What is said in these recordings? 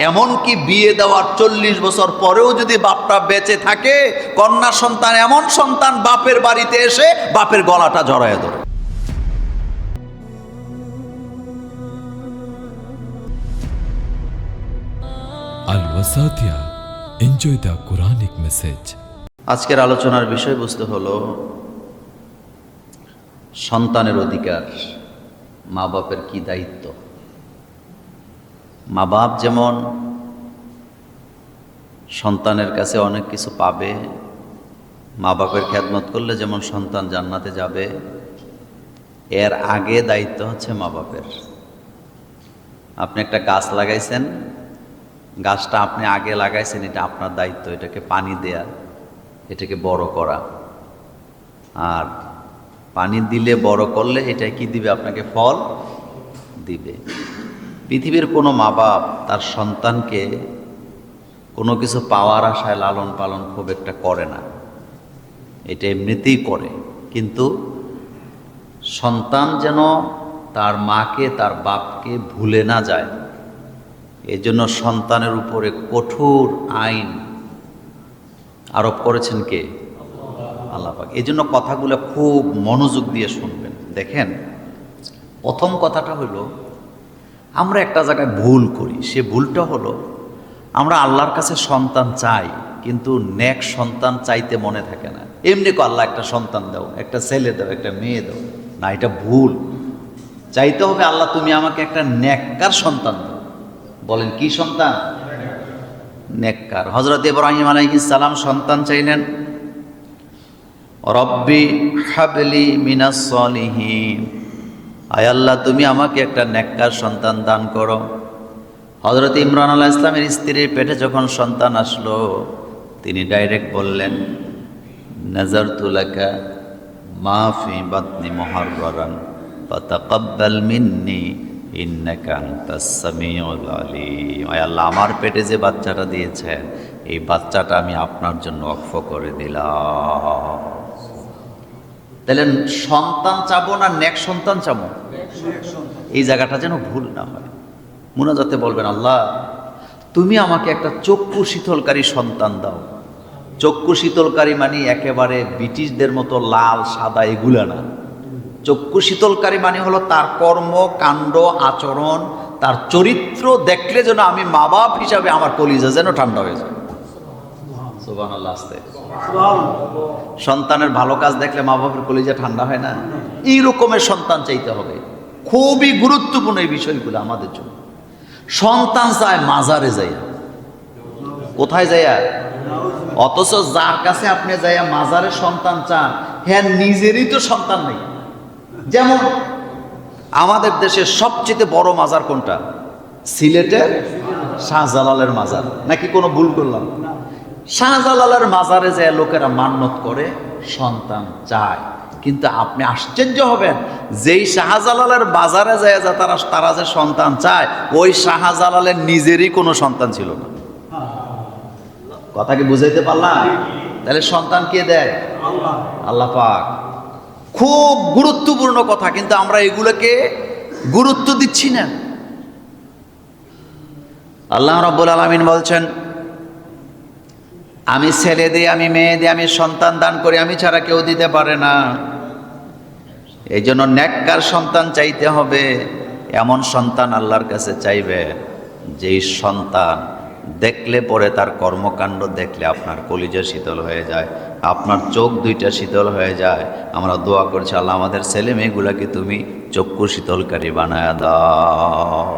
এমনকি বিয়ে দেওয়ার চল্লিশ বছর পরেও যদি বাপটা বেঁচে থাকে কন্যা সন্তান এমন সন্তান বাপের বাড়িতে এসে বাপের গলাটা জড়ায় ধরে Quranic message. আজকের আলোচনার বিষয়বস্তু হলো সন্তানের অধিকার মা বাপের কি দায়িত্ব মা বাপ যেমন সন্তানের কাছে অনেক কিছু পাবে, মা বাপের খেদমত করলে যেমন সন্তান জান্নাতে যাবে, এর আগে দায়িত্ব হচ্ছে মা বাপের। আপনি একটা গাছ লাগাইছেন, গাছটা আপনি আগে লাগাইছেন, এটা আপনার দায়িত্ব, এটাকে পানি দেয়া, এটাকে বড় করা। আর পানি দিলে বড় করলে এটা কি দিবে? আপনাকে ফল দিবে। পৃথিবীর কোনো মা বাপ তার সন্তানকে কোনো কিছু পাওয়ার আশায় লালন পালন খুব একটা করে না। এটা এমনিতেই করে। কিন্তু সন্তান যেন তার মাকে, তার বাপকে ভুলে না যায় এই জন্য সন্তানের উপরে কঠোর আইন আরোপ করেছেন কে? আল্লাহ পাক। এই জন্য কথাগুলো খুব মনোযোগ দিয়ে শুনবেন। দেখেন, প্রথম কথাটা হলো আমরা একটা জায়গায় ভুল করি। সে ভুলটা হলো, আমরা আল্লাহর কাছে সন্তান চাই, কিন্তু নেক সন্তান চাইতে মনে থাকে না। এমনি কো আল্লাহ একটা সন্তান দাও, একটা ছেলে দাও, একটা মেয়ে দাও। না, এটা ভুল। চাইতে হবে আল্লাহ, তুমি আমাকে একটা নেককার সন্তান দাও। বলেন, কি সন্তান? নেককার। হজরত ইব্রাহিম আলাইহিস সালাম সন্তান চাইলেন, রব্বি হাবলি মিনাস আয় আল্লাহ, তুমি আমাকে একটা নেককার সন্তান দান করো। হজরত ইমরান আল্লাহ ইসলামের স্ত্রীর পেটে যখন সন্তান আসলো, তিনি ডাইরেক্ট বললেন নজর তুলাকা মাফি বাতনি মহারান ফাতাকাব্বাল মিন্নি আল্লাহ, আমার পেটে যে বাচ্চাটা দিয়েছেন, এই বাচ্চাটা আমি আপনার জন্য অক্ষ করে দিলাম। তাহলে সন্তান চাবো না নেক সন্তান চাবো? এই জায়গাটা যেন ভুল না হয়। মুনাজাতে বলবেন, আল্লাহ, তুমি আমাকে একটা চক্ষু শীতলকারী সন্তান দাও। চক্ষু শীতলকারী মানে একেবারে ব্রিটিশদের মতো লাল, সাদা, এগুলা না। চক্ষু শীতলকারী মানে হলো তার কর্ম, কাণ্ড, আচরণ, তার চরিত্র দেখলে যেন আমি মা বাপ হিসাবে আমার কলিজা যেন ঠান্ডা হয়ে যায়। সুবান আল্লাহ আস্তে সন্তানের ভালো কাজ দেখলে মা বাবার কলিজা ঠান্ডা হয় না? এই রকমের সন্তান চাইতে হবে। খুবই গুরুত্বপূর্ণ এই বিষয়গুলো আমাদের জন্য। সন্তান চায় মাজারে যাইয়া। কোথায় যাইয়া? অথচ যার কাছে আপনি যাইয়া মাজারে সন্তান চান হ্যাঁ নিজেরই তো সন্তান নেই। যেমন আমাদের দেশের সবচেয়ে বড় মাজার কোনটা? সিলেটের শাহজালালের মাজার। নাকি কোনো ভুল করলাম? শাহজালালের মাজারে যায় লোকেরা মান্যত করে, সন্তান চায়। কিন্তু আপনি আশ্চর্য হবেন, যেই শাহজালালের বাজারে যায় যা তারা তারা যে সন্তান চায়, ওই শাহজালালের নিজেরই কোনো সন্তান ছিল না। কথা কি বুঝাইতে পারলাম? তাহলে সন্তান কে দেয়? আল্লাহ পাক। খুব গুরুত্বপূর্ণ কথা, কিন্তু আমরা এগুলোকে গুরুত্ব দিচ্ছি না। আল্লাহ রব্বুল আলমিন বলছেন আমি ছেলে দিই আমি মেয়ে দিই আমি সন্তান দান করি, আমি ছাড়া কেউ দিতে পারে না। এই জন্য ন্যাক্কার সন্তান চাইতে হবে। এমন সন্তান আল্লাহর কাছে চাইবে, যেই সন্তান দেখলে পরে তার কর্মকাণ্ড দেখলে আপনার কলিজা শীতল হয়ে যায়, আপনার চোখ দুইটা শীতল হয়ে যায়। আমরা দোয়া করছি, আল্লাহ আমাদের ছেলে মেয়েগুলাকে তুমি চক্ষু শীতলকারী বানায় দাও।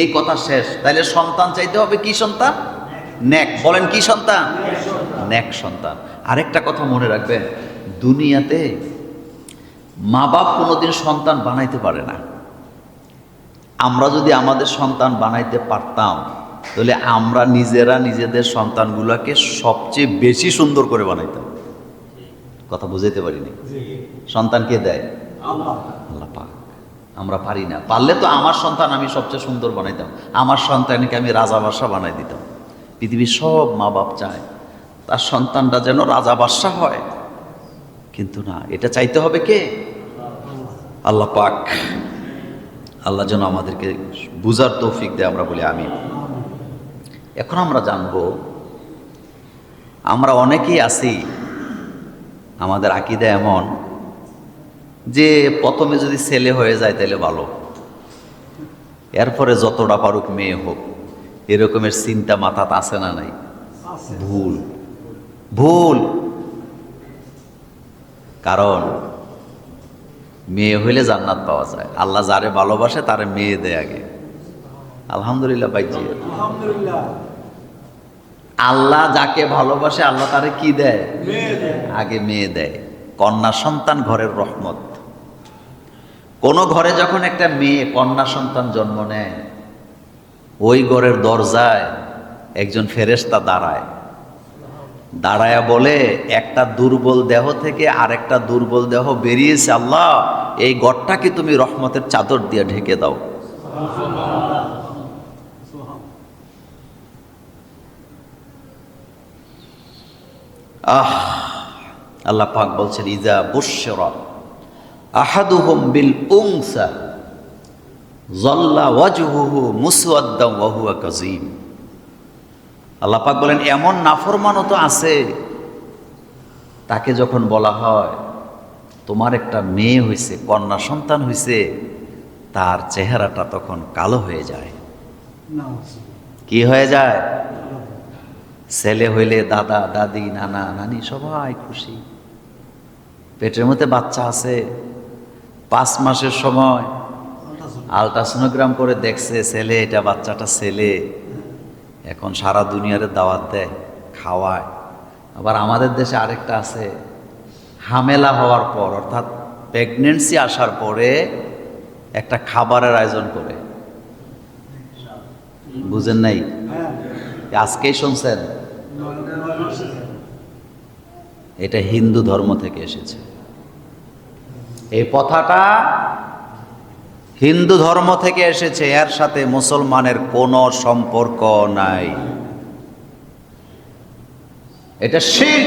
এই কথা শেষ। তাইলে সন্তান চাইতে হবে কি সন্তান? ন্যাক বলেন কি সন্তান? ন্যাক সন্তান। আরেকটা কথা মনে রাখবেন দুনিয়াতে মা বাপ কোনোদিন সন্তান বানাইতে পারে না। আমরা যদি আমাদের সন্তান বানাইতে পারতাম তাহলে আমরা নিজেরা নিজেদের সন্তানগুলোকে সবচেয়ে বেশি সুন্দর করে বানাইতাম। কথা বুঝাইতে পারিনি? সন্তান কে দেয়? আল্লাহ। পাক। আমরা পারি না। পারলে তো আমার সন্তান আমি সবচেয়ে সুন্দর বানাইতাম। আমার সন্তানকে আমি রাজা বাদশাহ বানাই দিতাম। পৃথিবীর সব মা বাপ চায়, তার সন্তানটা যেন রাজা বাদশাহ হয়। কিন্তু না, এটা চাইতে হবে কে? আল্লাহ পাক। আল্লাহ যেন আমাদেরকে বুঝার তৌফিক দেয়, আমরা বলি আমি এখন আমরা জানব, আমরা অনেকেই আছি, আমাদের আকিদা এমন যে প্রথমে যদি ছেলে হয়ে যায় তাহলে ভালো। এরপরে যতটা পারুক মেয়ে হোক। এরকমের চিন্তা মাথাতে আসে না নাই? ভুল। ভুল। কারণ মেয়ে হইলে জান্নাত পাওয়া যায়। আল্লাহ যারে ভালোবাসে তারে মেয়ে দেয় আগে। আলহামদুলিল্লাহ পাইছি আলহামদুলিল্লাহ আল্লাহ যাকে ভালোবাসে আল্লাহ তারে কি দেয়। আগে মেয়ে দেয়। কন্যা সন্তান ঘরের রহমত। কোন ঘরে যখন একটা মেয়ে কন্যা সন্তান জন্ম নেয় ওই ঘরের দরজায় একজন ফেরেশতা দাঁড়ায়। দাঁড়ায়া বলে, একটা দুর্বল দেহ থেকে আরেকটা দুর্বল দেহ বেরিয়েছে আল্লাহ। এই গড়টাকে তুমি রহমতের চাদর দিয়ে ঢেকে দাও। আহ, আল্লাহ পাক বলছেন, ইজা বুশরা আহাদুহুম বিল উংসা জল্লা কাযীম। বলেন, এমন নাফরমানও তো আছে। তাকে যখন বলা হয়, তোমার একটা মেয়ে হয়েছে কন্যা সন্তান হয়েছে তার চেহারাটা তখন কালো হয়ে যায়। কি হয়ে যায়? ছেলে হইলে দাদা, দাদি, নানা, নানি সবাই খুশি। পেটের মধ্যে বাচ্চা আছে। পাঁচ মাসের সময় আলট্রাসোনোগ্রাম করে দেখছে, ছেলে, এটা বাচ্চাটা ছেলে। এখন সারা দুনিয়ারে দাওয়াত দেয়, খাওয়ায়। আবার আমাদের দেশে আরেকটা আছে, হামেলা হওয়ার পর, অর্থাৎ প্রেগনেন্সি আসার পরে একটা খাবারের আয়োজন করে। বুঝেন নাই? আজকেই শুনছেন? এটা হিন্দু ধর্ম থেকে এসেছে। এই কথাটা হিন্দু ধর্ম থেকে এসেছে এর সাথে মুসলমানের কোনো সম্পর্ক নাই। এটা শিখ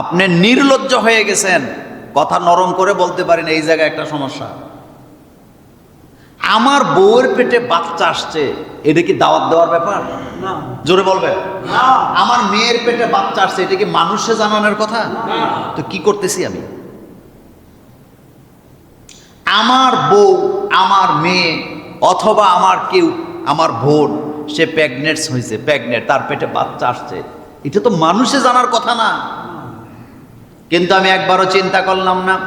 আপনি নির্লজ্জ হয়ে গেছেন। কথা নরম করে বলতে পারেন এই জায়গায় একটা সমস্যা। আমার বউয়ের পেটে বাচ্চা আসছে এটা কি দাওয়াত দেওয়ার ব্যাপার? না। জোরে বলবে আমার মেয়ের পেটে বাচ্চা আসছে এটা কি মানুষে জানানোর কথা? তো কি করতেছি আমি? আমার বউ, আমার মেয়ে অথবা আমার কেউ, আমার বোন, সে প্রেগনেন্টস হয়েছে প্রেগনেন্ট তার পেটে বাচ্চা আসছে। এটা তো মানুষে জানার কথা না। কিন্তু আমি একবারও চিন্তা করলাম না।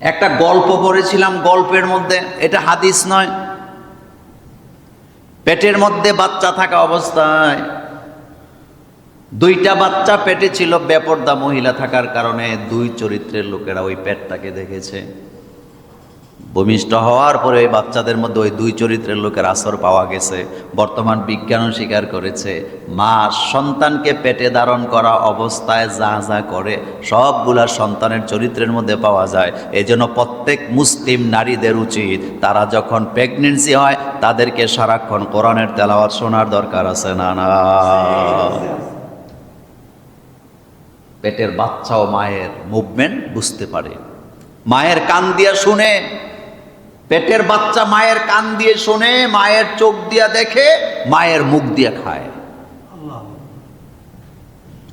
একটা গল্প পড়েছিলাম গল্পের মধ্যে, এটা হাদিস নয়। পেটের মধ্যে বাচ্চা থাকা অবস্থায় দুইটা বাচ্চা পেটে ছিল, বেপর্দা মহিলা থাকার কারণে দুই চরিত্রের লোকেরা ওই পেটটাকে দেখেছে। ভূমিষ্ঠ হওয়ার পরে ওই বাচ্চাদের মধ্যে ওই দুই চরিত্রের লোকের আসর পাওয়া গেছে। বর্তমান বিজ্ঞানও স্বীকার করেছে, মা সন্তানকে পেটে ধারণ করা অবস্থায় যা যা করে, সবগুলা সন্তানের চরিত্রের মধ্যে পাওয়া যায়। এই জন্য প্রত্যেক মুসলিম নারীদের উচিত, তারা যখন প্রেগনেন্সি হয়, তাদেরকে সারাক্ষণ কোরআনের তেলাওয়াত শোনার দরকার আছে না না? পেটের বাচ্চা ও মায়ের মুভমেন্ট বুঝতে পারে। মায়ের কান দিয়া শুনে পেটের বাচ্চা মায়ের কান দিয়ে শোনে মায়ের চোখ দিয়া দেখে মায়ের মুখ দিয়ে খায়।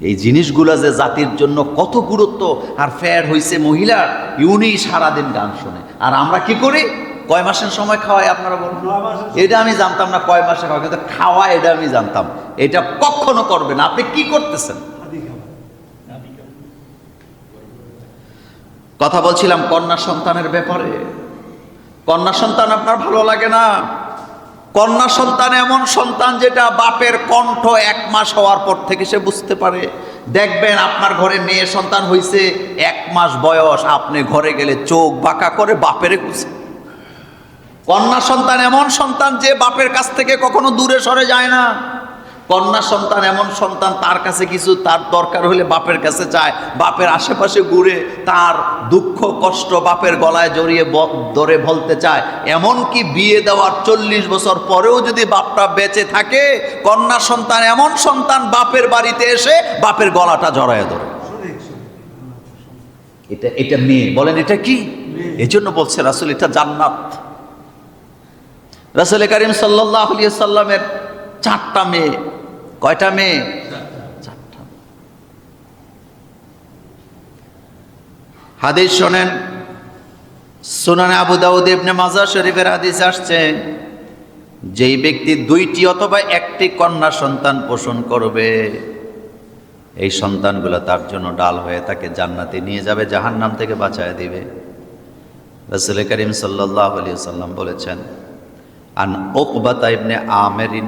এই জিনিসগুলো যে জাতির জন্য কত গুরুত্ব আর ফ্যার হইছে মহিলা ইউনি সারাদিন গান শোনে। আর আমরা কি করি? কয় মাসের সময় খাওয়াই আপনারা বলুন? এটা আমি জানতাম না কয় মাসে খাওয়া কিন্তু খাওয়া এটা আমি জানতাম। এটা কখনো করবে না। আপনি কি করতেছেন? কথা বলছিলাম কন্যা সন্তানের ব্যাপারে। কন্যা সন্তান আপনার ভালো লাগে না। কন্যা সন্তান এমন সন্তান যেটা বাপের কণ্ঠ এক মাস হওয়ার পর থেকে সে বুঝতে পারে। দেখবেন আপনার ঘরে মেয়ে সন্তান হইছে, এক মাস বয়স, আপনি ঘরে গেলে চোখ বাঁকা করে বাপেরে খুঁজে। কন্যা সন্তান এমন সন্তান যে বাপের কাছ থেকে কখনো দূরে সরে যায় না। কন্যা সন্তান এমন সন্তান তার কাছে কিছু তার দরকার হলে বাপের কাছে যায় বাপের আশেপাশে ঘুরে তার দুঃখ কষ্ট বাপের গলায় জড়িয়ে ধরে বলতে চায়। এমনকি বিয়ে দেওয়ার চল্লিশ বছর পরেও যদি বাপটা বেঁচে থাকে কন্যা সন্তান এমন সন্তান বাপের বাড়িতে এসে বাপের গলাটা জড়ায় ধরে। এটা এটা মেয়ে। বলেন এটা কি? এই জন্য বলছে রাসুল এটা জান্নাত। রসুল করিম সাল্লাহ সাল্লামের চারটা মেয়ে। কয়টা মেয়ে? চারটা। হাদিস শোনেন সুনানে আবু দাউদ ইবনে মাজা শরীফের হাদিস আসছে যেই ব্যক্তি দুইটি অথবা একটি কন্যা সন্তান পোষণ করবে এই সন্তানগুলো তার জন্য ডাল হয়ে তাকে জান্নাতে নিয়ে যাবে জাহান নাম থেকে বাঁচায় দিবে। রসুল করিম সাল্লাহ আলী সাল্লাম বলেছেন আন ওকবাতা ইবনে আমেরিন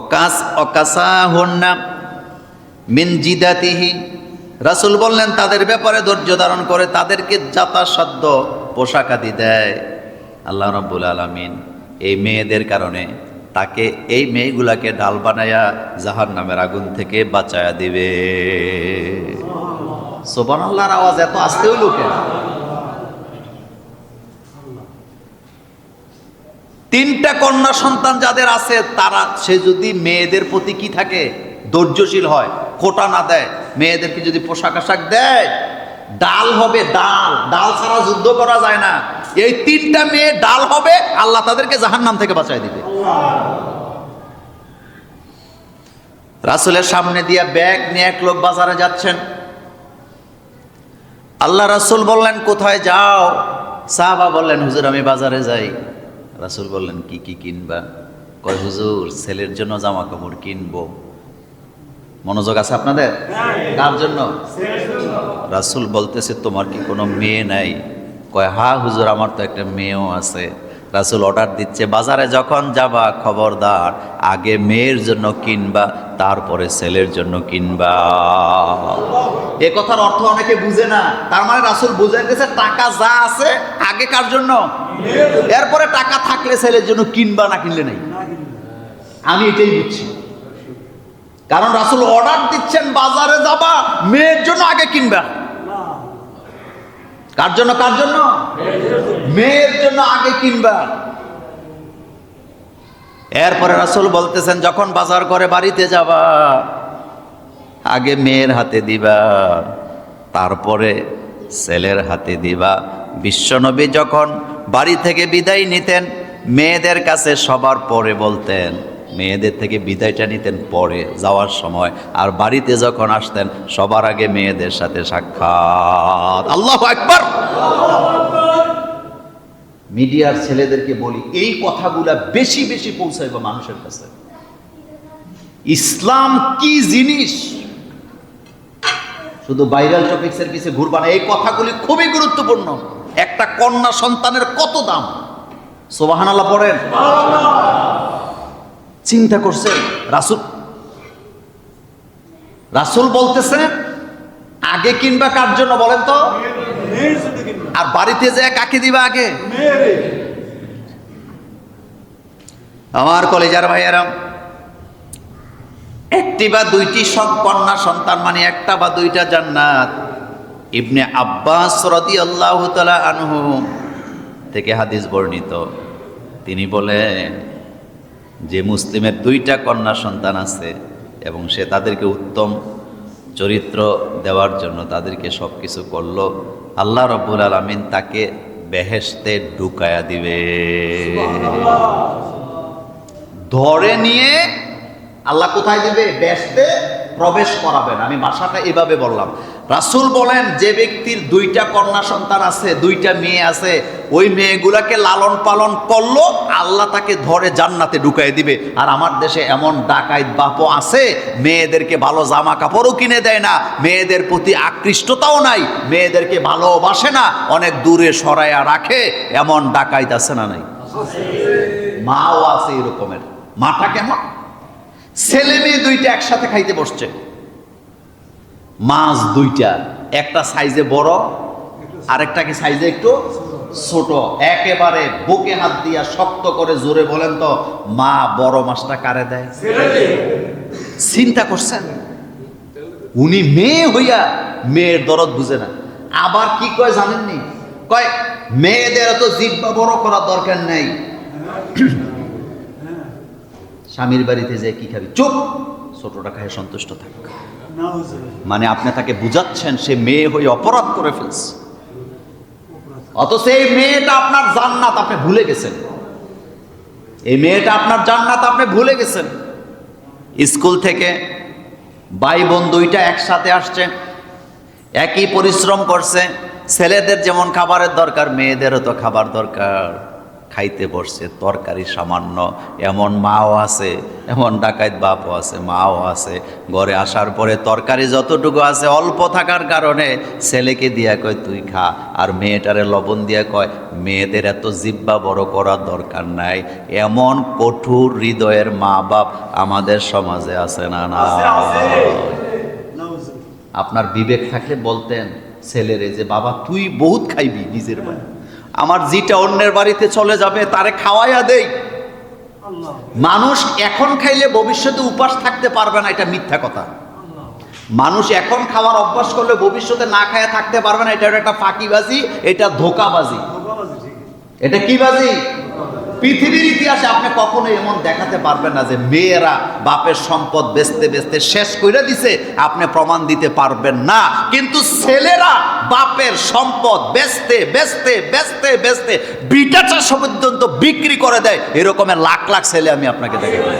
অকাস অকাসা হন্না মিন জিদাতিহি। রাসূল বললেন, তাদের ব্যাপারে ধৈর্য ধারণ করে তাদেরকে যথাসাধ্য পোশাক আদি দেয়। আল্লাহ রাব্বুল আলামিন এই মেয়েদের কারণে তাকে এই মেয়েগুলাকে ডাল বানায়া জাহার নামের আগুন থেকে বাঁচায়া দিবে। সোবান আল্লাহর আওয়াজ এত আসতেও হইল তিনটা কন্যা সন্তান যাদের আছে, তারা, সে যদি মেয়েদের প্রতি কি থাকে? ধৈর্যশীল হয়, খোটা না দেয়। মেয়েদেরকে যদি পোশাক আশাক দেয়, ডাল হবে ডাল। ডাল ছাড়া যুদ্ধ করা যায় না। এই তিনটা মেয়ে ডাল হবে, আল্লাহ তাদেরকে জাহান্নাম থেকে বাঁচায় দিবে। রাসুলের সামনে দিয়ে ব্যাগ নিয়ে এক লোক বাজারে যাচ্ছেন। আল্লাহ রাসুল বললেন, কোথায় যাও? সাহাবা বললেন, হুজুর, আমি বাজারে যাই। রাসুল বললেন কি কি কিনবা? কয় হুজুর ছেলের জন্য জামা কাপড় কিনবো। মনোযোগ আছে আপনাদের? কার জন্য? রাসুল বলতেছে তোমার কি কোনো মেয়ে নাই? কয় হা হুজুর আমার তো একটা মেয়েও আছে। রাসুল অর্ডার দিচ্ছে, বাজারে যখন যাবা, খবরদার, আগে মেয়ের জন্য কিনবা, তারপরে ছেলের জন্য কিনবা। এ কথার অর্থ অনেকে বুঝে না। তার মানে রাসুল বুঝাইতেছে টাকা যা আছে, আগে কার জন্য? এরপরে টাকা থাকলে ছেলের জন্য কিনবা না কিনলে নেই। আমি এটাই বুঝছি। কারণ রাসুল অর্ডার দিচ্ছেন, বাজারে যাবা, মেয়ের জন্য আগে কিনবা। কার জন্য কার জন্য? মেয়ের জন্য আগে কিনবা। এরপরে রাসুল বলতেছেন, যখন বাজার করে বাড়িতে যাবা, আগে মেয়ের হাতে দিবা, তারপরে ছেলের হাতে দিবা। বিশ্বনবী যখন বাড়ি থেকে বিদায় নিতেন, মেয়েদের কাছে সবার পরে বলতেন, মেয়েদের থেকে বিদায়টা নিতেন পরে, যাওয়ার সময়। আর বাড়িতে যখন আসতেন, সবার আগে মেয়েদের সাথে সাক্ষাৎ। আল্লাহ একবার মিডিয়ার ছেলেদেরকে বলি, এই কথাগুলা বেশি বেশি পৌঁছাইব মানুষের কাছে। ইসলাম কি জিনিস? শুধু ভাইরাল টপিক্সের পিছে ঘুরবা না, এই কথাগুলি খুবই গুরুত্বপূর্ণ। একটা কন্যা সন্তানের কত দাম? সোবাহান আল্লাহ পড়েন। চিন্তা করছেন, রাসুল রাসুল বলতেছে, আগে কিনবা কার জন্য বলেন তো? আর বাড়িতে যে কাকে দিবা আগে? আমার কলেজার ভাইয়েরাম একটি বা দুইটি সব কন্যা সন্তান মানে একটা বা দুইটা জান্নাত। ইবনে আব্বাস রদি আল্লাহ আনহু থেকে হাদিস বর্ণিত। তিনি বলেন, যে মুসলিমের দুইটা কন্যা সন্তান আছে এবং সে তাদেরকে উত্তম চরিত্র দেওয়ার জন্য তাদেরকে সব কিছু করল আল্লাহ রব্বুল আলমিন তাকে বেহেস্তে ঢুকায়া দিবে। ধরে নিয়ে আল্লাহ কোথায় দিবে? বেহেস্তে প্রবেশ করাবেন আমি ভাষাটা এভাবে বললাম। রাসূল বলেন, যে ব্যক্তির দুইটা কন্যা সন্তান আছে, দুইটা মেয়ে আছে, ওই মেয়েগুলাকে লালন পালন করল, আল্লাহ তাকে ধরে জান্নাতে ঢুকাই দিবে। আর আমার দেশে এমন ডাকাইত বাপও আছে, মেয়েদেরকে ভালো জামা কাপড়ও কিনে দেয় না, মেয়েদের প্রতি আকৃষ্টতাও নাই, মেয়েদেরকে ভালোবাসে না, অনেক দূরে সরাইয়া রাখে, এমন ডাকাইত আছে না নাই? মাও আছে এরকমের। মাটা কেমন? ছেলে মেয়ে দুইটা একসাথে খাইতে বসছে। মাছ দুইটা, একটা সাইজে বড় আরেকটা কি সাইজে একটু ছোট। একেবারে বুকে হাত দিয়া শক্ত করে জোরে বলেন তো, মা, বড় মাছটা কারে দেয়? চিন্তা করছেন? উনি মেয়ে হইয়া মেয়ের দরদ বুঝে না। আবার কি কয় জানেননি? কয়, মেয়েদের এত জিব্বা বড় করার দরকার নেই। স্বামীর বাড়িতে যে কি খাবি? চুপ! ছোটটা খায় সন্তুষ্ট থাক। মানে আপনি তাকে বুঝাচ্ছেন, সে মেয়ে হয়ে অপরাধ করে ফেলছে। অথচ এই মেয়েটা আপনার জান্নাত, আপনি ভুলে গেছেন। এই মেয়েটা আপনার জান্নাত, আপনি ভুলে গেছেন। স্কুল থেকে ভাই বোন দুইটা একসাথে আসছে, একই পরিশ্রম করছে। ছেলেদের যেমন খাবারের দরকার, মেয়েদেরও তো খাবার দরকার। খাইতে বসছে তরকারি সামান্য এমন মাও আছে এমন ডাকাত বাপও আছে মাও আছে। ঘরে আসার পরে তরকারি যতটুকু আছে অল্প থাকার কারণে ছেলেকে দিয়া কয় তুই খা। আর মেয়েটারে লবণ দিয়া কয় মেয়েদের এত জিব্বা বড় করার দরকার নাই। এমন কঠোর হৃদয়ের মা বাপ আমাদের সমাজে আছে না না। আপনার বিবেক থাকলে বলতেন ছেলেরে যে বাবা তুই বহুত খাইবি নিজের বাড়ি আমার জিটা অন্যের বাড়িতে চলে যাবে তারে খাওয়াইয়া দেই। মানুষ এখন খাইলে ভবিষ্যতে উপাস থাকতে পারবে না এটা মিথ্যা কথা। মানুষ এখন খাওয়ার অভ্যাস করলে ভবিষ্যতে না খায়া থাকতে পারবে না এটা একটা ফাঁকিবাজি এটা ধোকাবাজি। ধোকাবাজি এটা কি বাজি পৃথিবীর ইতিহাসে আপনি কখনো এমন দেখাতে পারবেন না যে মেয়েরা বাপের সম্পদ বেচতে বেচতে শেষ করে দিছে, আপনি প্রমাণ দিতে পারবেন না। কিন্তু ছেলেরা বাপের সম্পদ বেচতে বেচতে বেচতে বেচতে বিটা চাষ পর্যন্ত বিক্রি করে দেয়। এরকমের লাখ লাখ ছেলে আমি আপনাকে দেখাবো